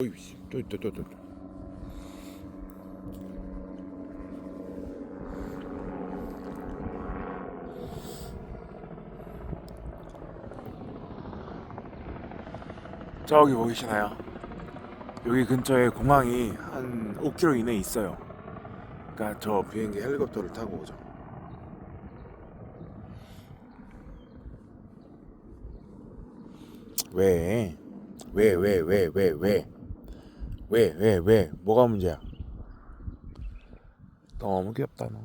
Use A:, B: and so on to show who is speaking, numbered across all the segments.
A: 어이씨, 또, 또, 또, 또. 또. 저기 보이시나요? 여기 근처에 공항이 한 5km 이내에 있어요. 그러니까 저 비행기 헬리콥터를 타고 오죠. 왜? 왜, 왜, 왜, 왜, 왜? 왜, 왜, 왜? 뭐가 문제야? 너무 귀엽다, 너.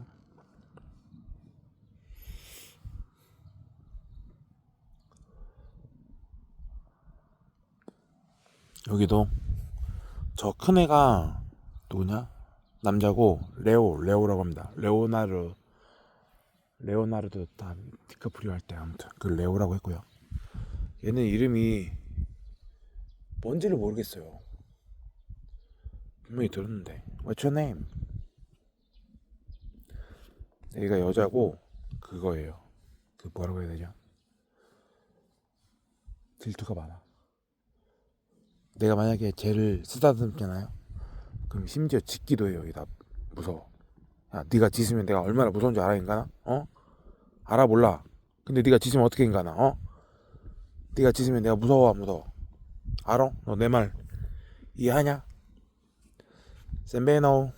A: 여기도 저 큰 애가 누구냐? 남자고 레오, 레오라고 합니다. 레오나르 레오나르도 다 디카프리오 할 때 아무튼 그 레오라고 했고요. 얘는 이름이 뭔지를 모르겠어요. 분명히 들었는데. What's your name? 얘가 여자고 그거예요. 그 뭐라고 해야 되죠? 질투가 많아. 내가 만약에 쟤를 쓰다듬잖아요. 그럼 심지어 짖기도 해요. 이다 무서워. 야, 네가 짖으면 내가 얼마나 무서운 줄 알아 인간아? 어? 알아 몰라. 근데 네가 짖으면 어떻게 인간아? 어? 네가 짖으면 내가 무서워 안 무서워? 알아? 너 내 말 이해하냐? 샌베노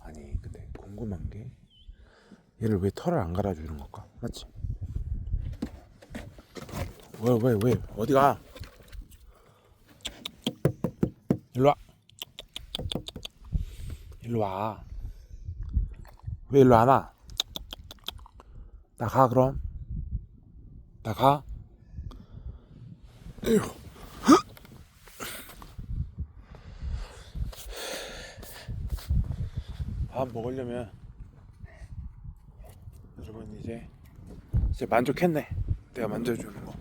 A: 아니 근데 궁금한 게 얘를 왜 털을 안 갈아주는 걸까? 맞지? 왜 왜 왜 어디가? 일로 와 일로 와. 왜 일로 안 와? 나 가 그럼. 나 가. 에휴. 밥 먹으려면 여러분 이제 이제 만족했네. 내가 만져주는 거.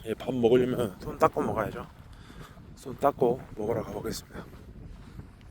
A: 이제 밥 먹으려면 손 닦고 먹어야죠. 손 닦고 먹으러 가보겠습니다.